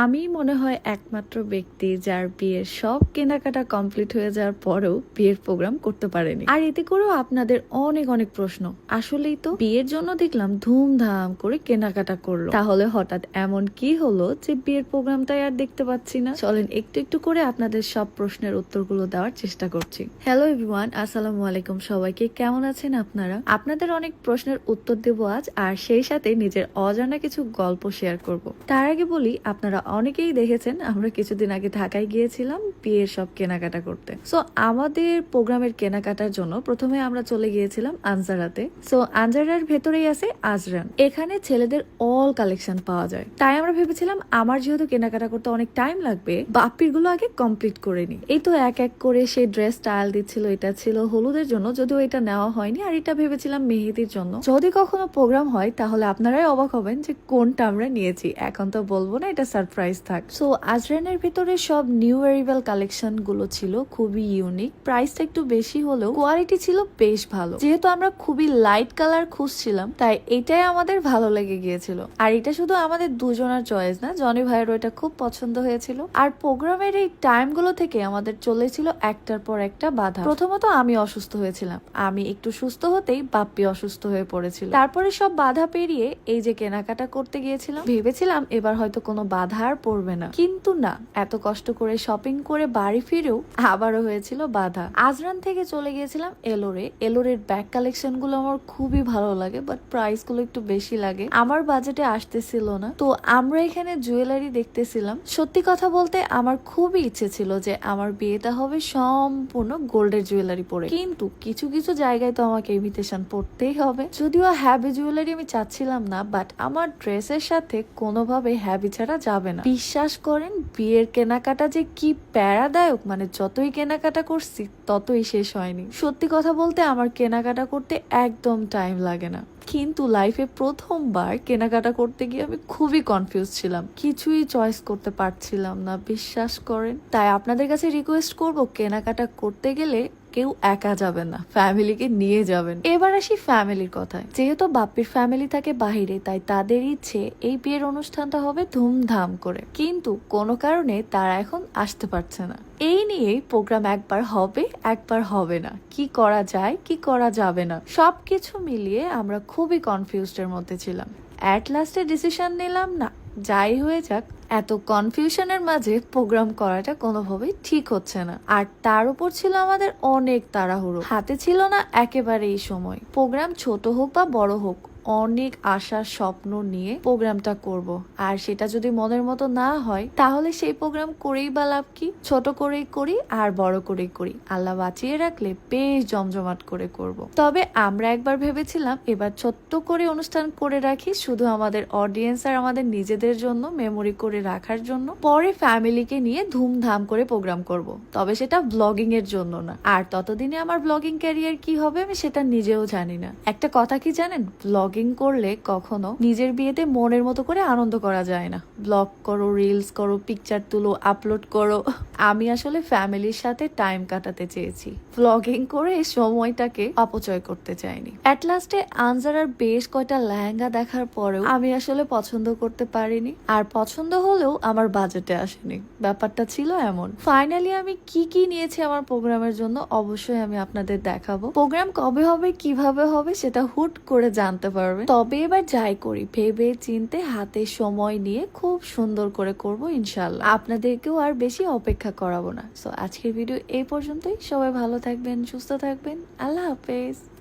আমি মনে হয় একমাত্র ব্যক্তি যার বিয়ের সব কেনাকাটা কমপ্লিট হয়ে যাওয়ার পরেও বিয়ের প্রোগ্রাম করতে পারেনি। আর এতে করেও আপনাদের অনেক অনেক প্রশ্ন। আসলেই তো বিয়ের জন্য দেখলাম ধুমধাম করে কেনাকাটা করল। তাহলে হঠাৎ এমন কি হলো যে বিয়ের প্রোগ্রামটাই আর দেখতে পাচ্ছি না? চলেন একটু একটু করে আপনাদের সব প্রশ্নের উত্তরগুলো দেওয়ার চেষ্টা করছি। হ্যালো এভরিওয়ান আসসালামু আলাইকুম সবাইকে। কেমন আছেন আপনারা? আপনাদের অনেক প্রশ্নের উত্তর দেব আজ, আর সেই সাথে নিজের অজানা কিছু গল্প শেয়ার করব। তার আগে বলি, আপনারা অনেকেই দেখেছেন, আমরা কিছুদিন আগে ঢাকায় গিয়েছিলাম বিয়ের সব কেনাকাটা করতে। সো আমাদের প্রোগ্রামের কেনাকাটার জন্য প্রথমে আমরা চলে গিয়েছিলাম আনজারাতে। সো আনজারার ভেতরেই আছে আজরান। এখানে ছেলেদের অল কালেকশন পাওয়া যায়। তাই আমরা ভেবেছিলাম, আমার যেহেতু কেনাকাটা করতে অনেক টাইম লাগবে বাপ্পিরগুলো আগে কমপ্লিট করে নি এই তো এক এক করে সেই ড্রেস স্টাইল দিচ্ছিল, এটা ছিল হলুদের জন্য, যদিও এটা নেওয়া হয়নি, আর এটা ভেবেছিলাম মেহেদির জন্য। যদি কখনো প্রোগ্রাম হয়, তাহলে আপনারাই অবাক হবেন যে কোনটা আমরা নিয়েছি। এখন তো বলব না, এটা সারপ্রাইজ থাক সো আজরানের ভিতরে সব নিউ অ্যারিভাল কালেকশনগুলো ছিল, খুবই ইউনিক প্রাইসটা একটু বেশি হলেও কোয়ালিটি ছিল বেশ ভালো। যেহেতু আমরা খুবই লাইট কালার খুঁজছিলাম, তাই এটাই আমাদের ভালো লেগে গিয়েছিল। আর এটা শুধু আমাদের দুজনের চয়েস না জনি ভাইয়ের এটা খুব পছন্দ হয়েছিল। আর প্রোগ্রামের এই টাইমগুলো থেকে আমাদের চলেছিল একটার পর একটা বাধা। প্রথমত আমি অসুস্থ হয়েছিলাম। আমি একটু সুস্থ হতেই বাপ্পি অসুস্থ হয়ে পড়েছিল। তারপরে সব বাধা পেরিয়ে এই যে কেনাকাটা করতে গিয়েছিলাম, ভেবেছিলাম এবার হয়তো কোনো বাধা আর পড়বে না। কিন্তু না, এত কষ্ট করে শপিং করে বাড়ি ফিরেও আবারও হয়েছিল বাধা। আজরান থেকে চলে গিয়েছিলাম এলোরে। এলোরের ব্যাগ কালেকশনগুলো আমার খুবই ভালো লাগে বাট প্রাইসগুলো একটু বেশি লাগে। আমার বাজেটে আসতেছিল না। তো আমরা এখানে জুয়েলারি দেখতেছিলাম। সত্যি কথা বলতে আমার খুবই ইচ্ছে ছিল যে আমার বিয়েটা হবে সম্পূর্ণ গোল্ডের জুয়েলারি পরে। কিন্তু কিছু কিছু জায়গায় তো আমাকে ইনভিটেশন পড়তেই হবে। যদিও হ্যাভি জুয়েলারি আমি চাচ্ছিলাম না বাট আমার ড্রেসের সাথে কোনোভাবে হ্যাভি ছাড়া যাবে না বিশ্বাস করেন, বিয়ের কেনাকাটা যে কি প্যারাদায়ক মানে যতই কেনাকাটা করছি, ততই শেষ হয়নি। সত্যি কথা বলতে, আমার কেনাকাটা করতে একদম টাইম লাগে না। কিন্তু লাইফে প্রথমবার কেনাকাটা করতে গিয়ে আমি খুবই কনফিউজ ছিলাম। কিছুই চয়েস করতে পারছিলাম না, বিশ্বাস করেন। তাই আপনাদের কাছে রিকোয়েস্ট করব, কেনাকাটা করতে গেলে কেউ একা যাবেন না ফ্যামিলিকে নিয়ে যাবেন। এবার আসি ফ্যামিলির কথায়। যেহেতু বাপ্পির ফ্যামিলি থাকে বাহিরে, তাই তাদের ইচ্ছে এই বিয়ের অনুষ্ঠানটা হবে ধুমধাম করে। কিন্তু কোনো কারণে তারা এখন আসতে পারছে না। এই নিয়েই প্রোগ্রাম একবার হবে একবার হবে না। কি করা যায়, কি করা যাবে না, সবকিছু মিলিয়ে আমরা খুবই কনফিউজড এর মধ্যে ছিলাম। অ্যাট লাস্টে ডিসিশন নিলাম, না, যাই হয়ে যাক, এত কনফিউশনের মাঝে প্রোগ্রাম করাটা কোনোভাবেই ঠিক হচ্ছে না। আর তার উপর ছিল আমাদের অনেক তাড়াহুড়ো। হাতে ছিল না একেবারে এই সময়। প্রোগ্রাম ছোট হোক বা বড় হোক অনেক আশার স্বপ্ন নিয়ে প্রোগ্রামটা করব। আর সেটা যদি মনের মতো না হয়, তাহলে সেই প্রোগ্রাম করেই বা লাভ কি? ছোট করেই করি আর বড় করেই করি। আল্লাহ বাঁচিয়ে রাখলে বেশ জমজমাট করে করব। তবে আমরা একবার ভেবেছিলাম এবার ছোট্ট করে অনুষ্ঠান করে রাখি শুধু আমাদের অডিয়েন্স আর আমাদের নিজেদের জন্য মেমোরি করে রাখার জন্য। পরে ফ্যামিলিকে নিয়ে ধুমধাম করে প্রোগ্রাম করব। তবে সেটা ব্লগিং এর জন্য না। আর ততদিনে আমার ব্লগিং ক্যারিয়ার কি হবে আমি সেটা নিজেও জানি না। একটা কথা কি জানেন? ব্লগিং করলে কখনো নিজের বিয়েতে মনের মতো করে আনন্দ করা যায় না। ব্লগ করো রিলস করো পিকচার তুলো আপলোড করো। আমি আসলে ফ্যামিলির সাথে টাইম কাটাতে চেয়েছি। ব্লগিং করে সময়টাকে অপচয় করতে চাইনি। অ্যাট লাস্টে আনজারার বেশ কয়টা লেহেঙ্গা দেখার পরেও আমি আসলে পছন্দ করতে পারিনি। আর পছন্দ হলেও আমার বাজেটে আসেনি। ব্যাপারটা ছিল এমন। ফাইনালি আমি কি কি নিয়েছি আমার প্রোগ্রামের জন্য অবশ্যই আমি আপনাদের দেখাবো। প্রোগ্রাম কবে হবে, কীভাবে হবে, সেটা হুট করে জানতে পারবে? তবে এবার যাই করি, ভেবে চিনতে হাতে সময় নিয়ে খুব সুন্দর করে করব ইনশাল্লাহ আপনাদেরকেও আর বেশি অপেক্ষা করাবো না। সো আজকের ভিডিও এই পর্যন্তই। সবাই ভালো থাকবেন, সুস্থ থাকবেন। আল্লাহ হাফেজ।